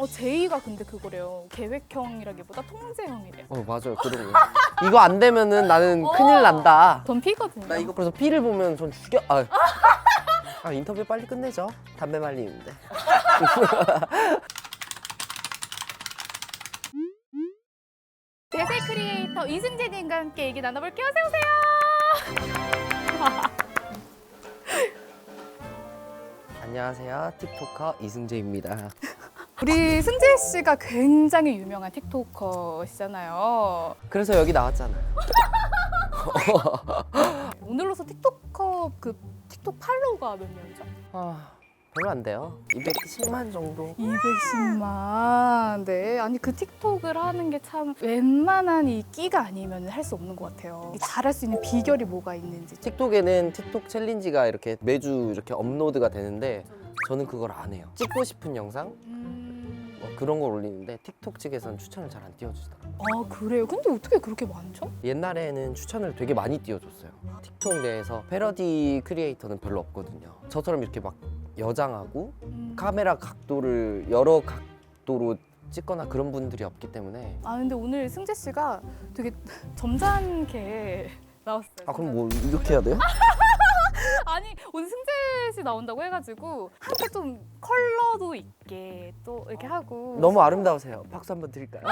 어 제이가 근데 그거래요. 계획형이라기보다 통제형이래요. 어 맞아요 그런 거 이거 안 되면은 나는 큰일 난다 전 P거든요. 나 이거 그래서 피를 보면 전 죽여 아, 아 인터뷰 빨리 끝내죠 담배 말리는데 대세 크리에이터 이승재님과 함께 얘기 나눠볼게요. 어서 오세요. 안녕하세요 틱토커 이승재입니다 우리 승재 씨가 굉장히 유명한 틱토커시잖아요. 그래서 여기 나왔잖아 오늘로서 틱토커 그 틱톡 팔로우가 몇 명이죠? 아 별로 안 돼요 210만 정도 210만. 네. 아니 그 틱톡을 하는 게 참 웬만한 이 끼가 아니면 할 수 없는 것 같아요. 이 잘할 수 있는 비결이 뭐가 있는지. 틱톡에는 틱톡 챌린지가 이렇게 매주 이렇게 업로드가 되는데 저는 그걸 안 해요 찍고 싶은 영상 음... 뭐 그런 걸 올리는데 틱톡 측에서는 추천을 잘 안 띄워주더라고요 아 그래요? 근데 어떻게 그렇게 많죠? 옛날에는 추천을 되게 많이 띄워줬어요. 틱톡 내에서 패러디 크리에이터는 별로 없거든요. 저처럼 이렇게 막 여장하고 음. 카메라 각도를 여러 각도로 찍거나 그런 분들이 없기 때문에 아 근데 오늘 승재 씨가 되게 점잖게 나왔어요. 아 그럼 뭐 이렇게 해야 돼요? 아니 오늘 승재 씨 나온다고 해가지고 함께 좀 컬러도 있게 또 이렇게 하고 너무 아름다우세요. 박수 한번 드릴까요?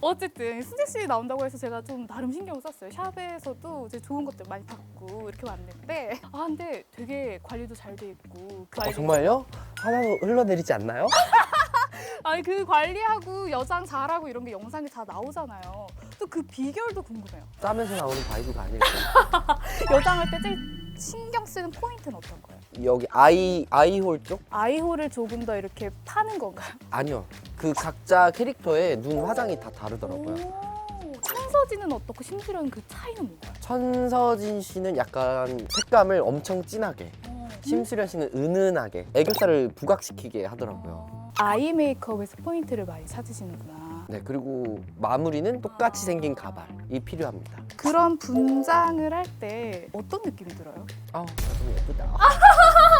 어쨌든 승재 씨 나온다고 해서 제가 좀 나름 신경 썼어요. 샵에서도 이제 좋은 것들 많이 받고 이렇게 왔는데 아 근데 되게 관리도 잘 돼 있고 그 아, 관리- 정말요? 하나도 흘러내리지 않나요? 아니 그 관리하고 여장 잘하고 이런 게 영상에 다 나오잖아요. 또 그 비결도 궁금해요. 싸면서 나오는 바이브가 아닐까. 여장할 때 제일 신경 쓰는 포인트는 어떤 거예요? 여기 아이 아이홀 쪽? 아이홀을 조금 더 이렇게 파는 건가요? 아니요. 그 각자 캐릭터의 눈 화장이 다 다르더라고요. 오, 천서진은 어떻고 심수련 그 차이는 뭔가요? 천서진 씨는 약간 색감을 엄청 진하게, 어. 심수련 씨는 은은하게 애교살을 부각시키게 하더라고요. 아이 메이크업에서 포인트를 많이 찾으시는구나. 네 그리고 마무리는 똑같이 생긴 가발이 필요합니다. 그런 분장을 할 때 어떤 느낌이 들어요? 아우 나좀 예쁘다.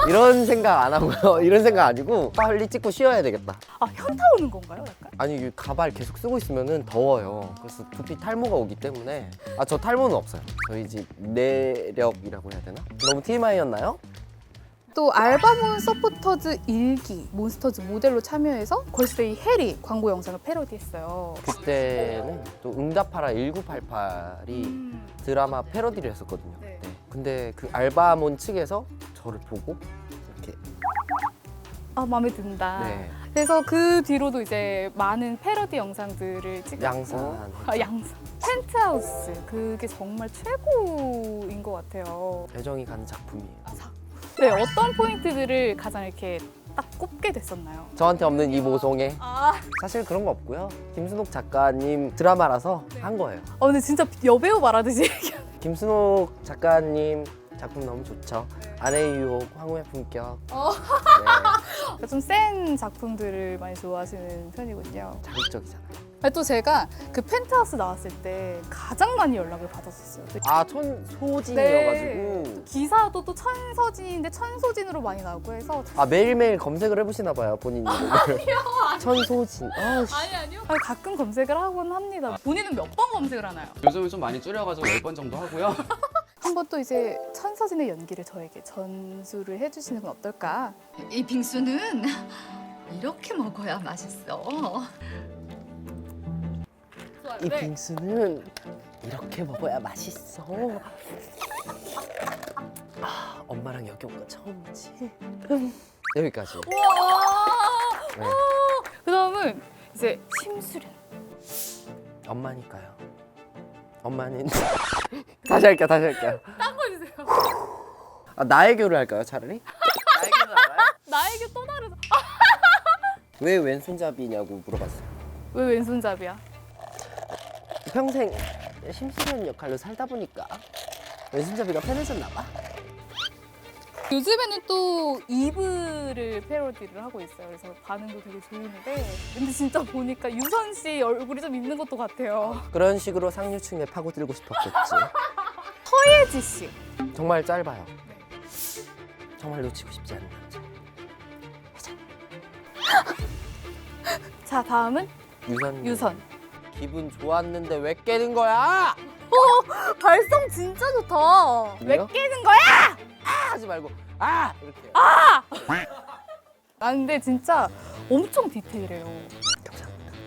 이런 생각 안 하고요. 이런 생각 아니고 빨리 찍고 쉬어야 되겠다. 아 현타 오는 건가요, 약간? 아니 이 가발 계속 쓰고 있으면은 더워요. 그래서 두피 탈모가 오기 때문에 아 저 탈모는 없어요. 저희 집 내력이라고 해야 되나? 너무 TMI였나요? 또 알바몬 서포터즈 일기 몬스터즈 모델로 참여해서 걸스데이 해리 광고 영상을 패러디했어요. 그때는 또 응답하라 1988이 드라마 패러디를 했었거든요. 네. 네. 근데 그 알바몬 측에서 저를 보고 이렇게 아 마음에 든다. 네, 그래서 그 뒤로도 이제 많은 패러디 영상들을 찍고 양산. 아, 양산. 펜트하우스 그게 정말 최고인 것 같아요. 애정이 가는 작품이에요. 네 어떤 포인트들을 가장 이렇게 딱 꼽게 됐었나요? 저한테 없는 이 모성애 아, 사실 그런 거 없고요. 김순옥 작가님 드라마라서 네. 한 거예요. 어, 근데 진짜 여배우 말하듯이 김순옥 작가님 작품 너무 좋죠. 아내의 유혹, 황후의 품격. 어. 네, 좀 센 작품들을 많이 좋아하시는 편이군요. 자극적이잖아요. 또 제가 그 펜트하우스 나왔을 때 가장 많이 연락을 받았었어요. 아, 천 소진이어가지고 네. 기사도 또 천서진인데 천소진으로 많이 나오고 해서 아 매일매일 검색을 해보시나 봐요 본인 이름을. 천소진. 아, 씨. 아니 아니요. 아니, 가끔 검색을 하곤 합니다. 본인은 몇 번 검색을 하나요? 요즘은 좀 많이 줄여가지고 10번 정도 하고요. 한 번 또 이제 천서진의 연기를 저에게 전수를 해주시는 건 어떨까? 이 빙수는 이렇게 먹어야 맛있어. 이 빙수는 이렇게 먹어야 맛있어. 아, 엄마랑 여기 온 거 처음이지. 여기까지. 와. 네. 그 다음은 이제 심수련. 엄마니까요. 엄마는 다시 할게요. 다시 할게요. 딴거 해주세요. 아, 나의 교를 할까요, 차라리? 나의 교는 알아요? 나에게 또 다르다. 왜 왼손잡이냐고 물어봤어요. 왜 왼손잡이야? 평생 심수련 역할로 살다 보니까 왼손잡이가 편해졌나 봐. 요즘에는 또 이브를 패러디를 하고 있어요. 그래서 반응도 되게 좋은데 근데 진짜 보니까 유선 씨 얼굴이 좀 있는 것도 같아요. 그런 식으로 상류층에 파고들고 싶었겠지. 서예지 씨. 정말 짧아요. 정말 놓치고 싶지 않은 남자. 자 다음은 유선. 유선. 기분 좋았는데 왜 깨는 거야? 발성 진짜 좋다. 왜 왜요? 깨는 거야? 아! 하지 말고 아! 이렇게. 아 근데 진짜 엄청 디테일해요.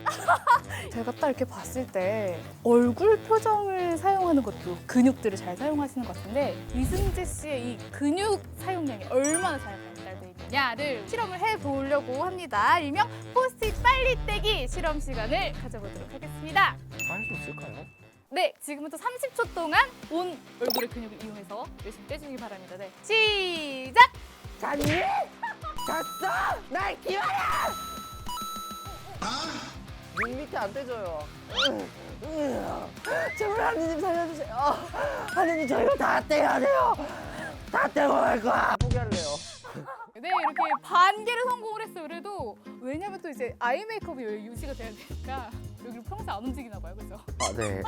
제가 딱 이렇게 봤을 때 얼굴 표정을 사용하는 것도 근육들을 잘 사용하시는 것 같은데 이승재 씨의 이 근육 사용량이 얼마나 잘 발달되어 있느냐를 실험을 해보려고 합니다. 일명 포스트잇 빨리 떼기 실험 시간을 가져보도록 하겠습니다. 할 수 있을까요? 네, 지금부터 30초 동안 온 얼굴의 근육을 이용해서 열심히 떼주기 바랍니다. 네, 시작! 잤니? 잤어? 날 기다려! 눈 밑에 안 떼줘요. 제발 하느님 살려주세요. 하느님 저 이거 다 떼야 돼요. 다 떼고 갈 거야. 포기할래요. 네, 이렇게 반 개를 성공을 했어요. 그래도 왜냐면 또 이제 아이 메이크업이 유지가 돼야 되니까 여기를 평소 안 움직이나 봐요, 그죠? 아 네.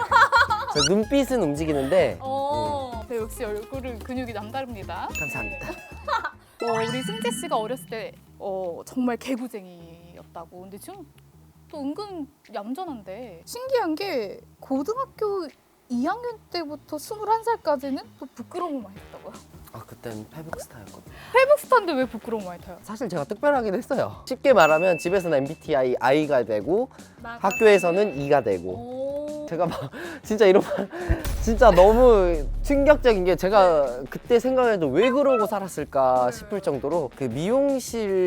저 눈빛은 움직이는데 어, 네, 역시 얼굴은 근육이 남다릅니다. 감사합니다. 네. 어, 우리 승재 씨가 어렸을 때 어, 정말 개구쟁이였다고. 근데 지금 또 은근 얌전한데 신기한 게 고등학교 2학년 때부터 21살까지는 또 부끄러움을 많이 했다고요. 아 그땐 페북스타였거든요. 페북스타인데 왜 부끄러움 많이 타요? 사실 제가 특별하긴 했어요. 쉽게 말하면 집에서는 MBTI I가 되고 학교에서는 E가 되고 오. 제가 막 진짜 이런 말 진짜 너무 충격적인 게 제가 그때 생각해도 왜 그러고 살았을까 싶을 정도로 그 미용실에서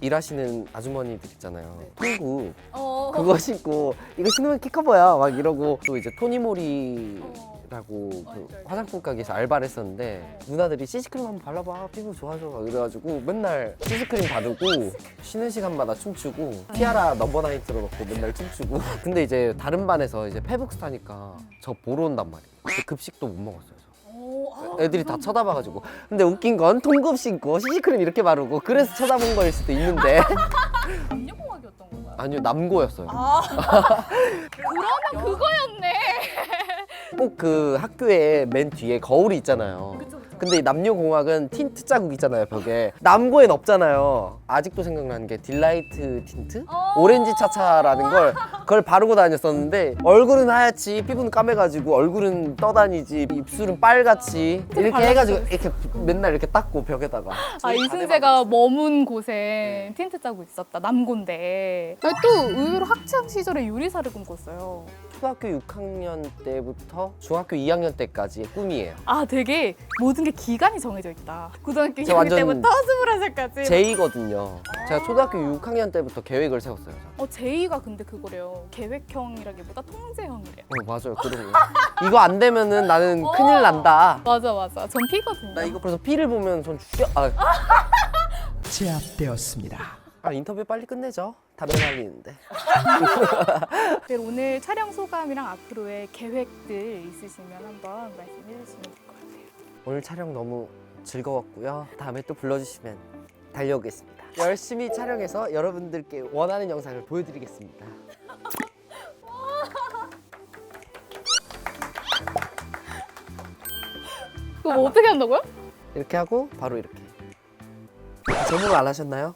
일하시는 아주머니들 있잖아요. 통구 어. 그거 신고 이거 신으면 키커 보여 막 이러고 또 이제 토니모리 어. 라고 그. 화장품 가게에서 알바를 했었는데 누나들이 CC크림 한번 발라봐 피부 좋아져 막 이래가지고 맨날 CC크림 바르고 쉬는 시간마다 춤추고 티아라 넘버 나인 틀어놓고 맨날 춤추고 근데 이제 다른 반에서 이제 페북스타니까 저 보러 온단 말이에요 근데 급식도 못 먹었어요 저. 아, 애들이 다 쳐다봐가지고 근데 웃긴 건 통급 신고 CC크림 이렇게 바르고 그래서 쳐다본 거일 수도 있는데 남녀공학이었던 건가요? 아니요 남고였어요 아, 그러면 그거였네. 꼭 그 학교에 맨 뒤에 거울이 있잖아요. 그쵸, 그쵸. 근데 이 남녀공학은 틴트 자국 있잖아요 벽에. 남고엔 없잖아요. 아직도 생각나는 게 딜라이트 틴트? 어. 오렌지 차차라는 걸 그걸 바르고 다녔었는데 얼굴은 하얗지 피부는 까매가지고 얼굴은 떠다니지 입술은 빨갛지. 이렇게 해가지고 이렇게 맨날 이렇게 닦고 벽에다가. 아 이승재가 머문 곳에 틴트 짜고 있었다. 남고인데. 아니, 또 의외로 학창 시절에 요리사를 꿈꿨어요 초등학교 6학년 때부터 중학교 2학년 때까지 꿈이에요. 아 되게 모든 게 기간이 정해져 있다. 고등학교 저 2학년 완전 때부터 스물한 살까지. 제이거든요. 제가 초등학교 6학년 때부터 계획을 세웠어요 저. 어 제이가 근데 그거래요. 계획형이라기보다 통제형이래요. 어 맞아요. 그런 거 이거 안 되면은 나는 어. 큰일 난다. 맞아 맞아. 전 P거든요. 나 이거 그래서 피를 보면 전 죽여. 아, 제압되었습니다. 아 인터뷰 빨리 끝내죠 담배 날리는데. 네, 오늘 촬영 소감이랑 앞으로의 계획들 있으시면 한번 말씀해 주시면 될 것 같아요. 오늘 촬영 너무 즐거웠고요. 다음에 또 불러주시면 달려오겠습니다. 열심히 촬영해서 여러분들께 원하는 영상을 보여드리겠습니다. 그거 뭐 어떻게 한다고요? 이렇게 하고 바로 이렇게. 제모를 안 하셨나요?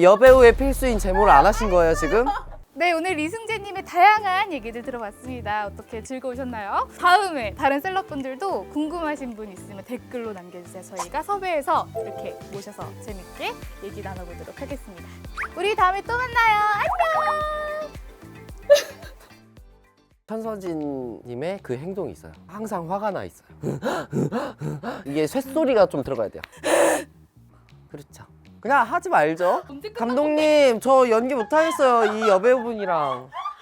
여배우의 필수인 제모를 안 하신 거예요 지금? 네, 오늘 이승재님의 다양한 얘기들 들어봤습니다. 어떻게 즐거우셨나요? 다음에 다른 셀럽분들도 궁금하신 분 있으면 댓글로 남겨주세요. 저희가 섭외해서 이렇게 모셔서 재밌게 얘기 나눠보도록 하겠습니다. 우리 다음에 또 만나요. 안녕! 천서진님의 그 행동이 있어요 항상 화가 나 있어요 이게 쇳소리가 좀 들어가야 돼요 그렇죠 그냥 하지 말죠? 감독님 저 연기 못하겠어요 이 여배우분이랑